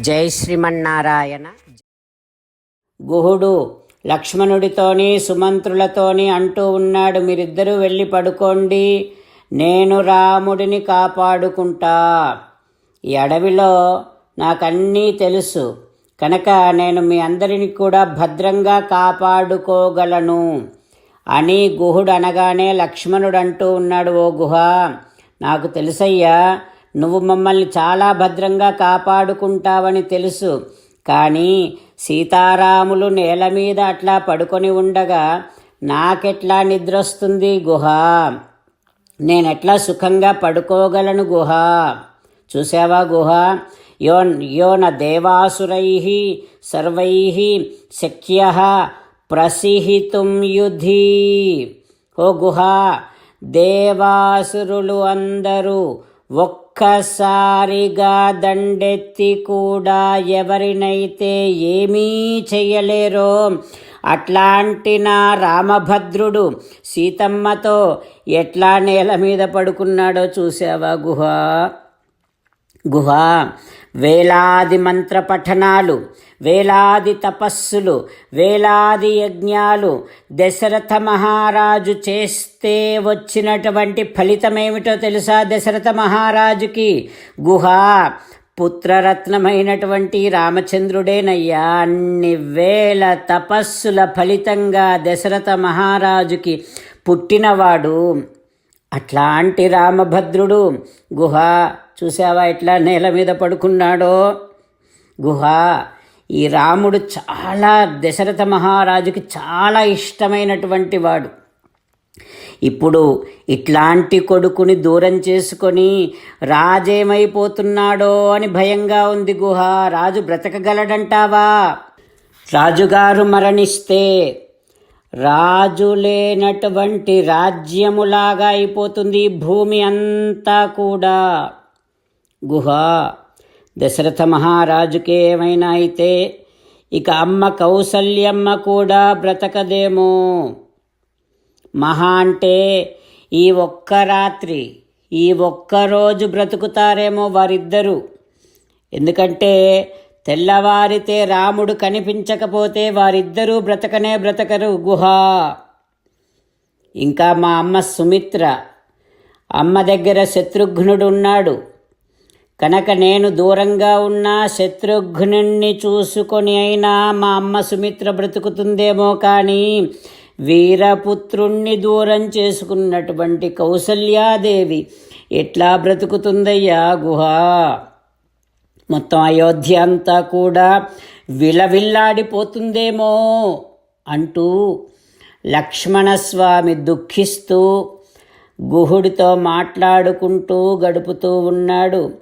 జై శ్రీమన్నారాయణ. గుహుడు లక్ష్మణుడితోని సుమంత్రులతోని అంటూ ఉన్నాడు మీరిద్దరూ వెళ్ళి పడుకోండి నేను రాముడిని కాపాడుకుంటా. ఈ అడవిలో నాకన్నీ తెలుసు కనుక నేను మీ అందరిని కూడా భద్రంగా కాపాడుకోగలను అని గుహుడు అనగానే లక్ష్మణుడు అంటూ ఉన్నాడు ఓ గుహ నాకు తెలుసయ్యా నువ్వు మమ్మల్ని చాలా భద్రంగా కాపాడుకుంటావని తెలుసు. కానీ సీతారాములు నేల మీద అట్లా పడుకొని ఉండగా నాకెట్లా నిద్రొస్తుంది గుహ? నేనెట్లా సుఖంగా పడుకోగలను గుహ? చూసావా గుహ? యో యో న దేవాసురై సర్వై శక్య ప్రసిహితుం యుధి. ఓ గుహ దేవాసురులు అందరూ ఒక్కసారిగా దండెత్తి కూడా ఎవరినైతే ఏమీ చెయ్యలేరో అట్లాంటి నా రామభద్రుడు సీతమ్మతో ఎట్లా నేల మీద పడుకున్నాడో చూసావా గుహ? గుహ. వేలాది మంత్ర పఠనాలు వేలాది తపస్సులు వేలాది యజ్ఞాలు దశరథ మహారాజు చేస్తే వచ్చినటువంటి ఫలితమేమిటో తెలుసా దశరథ మహారాజుకి? గుహ. పుత్రరత్నమైనటువంటి రామచంద్రుడేనయ్యా అన్ని వేల తపస్సుల ఫలితంగా దశరథ మహారాజుకి పుట్టినవాడు. అట్లాంటి రామభద్రుడు. గుహ. చూసావా ఎట్లా నేల మీద పడుకున్నాడో? గుహ ఈ రాముడు చాలా దశరథ మహారాజుకి చాలా ఇష్టమైనటువంటి వాడు. ఇప్పుడు ఇట్లాంటి కొడుకుని దూరం చేసుకొని రాజేమైపోతున్నాడో అని భయంగా ఉంది గుహ. రాజు బ్రతకగలడంటావా? రాజుగారు మరణిస్తే రాజు లేనటువంటి రాజ్యములాగా అయిపోతుంది భూమి అంతా కూడా. గుహ. దశరథ మహారాజుకి ఏమైనా అయితే ఇక అమ్మ కౌసల్యమ్మ కూడా బ్రతకదేమో. మహా అంటే ఈ ఒక్క రాత్రి ఈ ఒక్క రోజు బ్రతుకుతారేమో వారిద్దరూ. ఎందుకంటే తెల్లవారితే రాముడు కనిపించకపోతే వారిద్దరూ బ్రతకనే బ్రతకరు గుహ. ఇంకా మా అమ్మ సుమిత్ర అమ్మ దగ్గర శత్రుఘ్నుడు ఉన్నాడు. కనుక నేను దూరంగా ఉన్న శత్రుఘ్నుణ్ణి చూసుకొని అయినా మా అమ్మ సుమిత్ర బ్రతుకుతుందేమో కానీ వీరపుత్రుణ్ణి దూరం చేసుకున్నటువంటి కౌసల్యాదేవి ఎట్లా బ్రతుకుతుందయ్యా గుహ? మొత్తం అయోధ్య అంతా కూడా విలవిల్లాడిపోతుందేమో అంటూ లక్ష్మణస్వామి దుఃఖిస్తూ గుహుడితో మాట్లాడుకుంటూ గడుపుతూ ఉన్నాడు.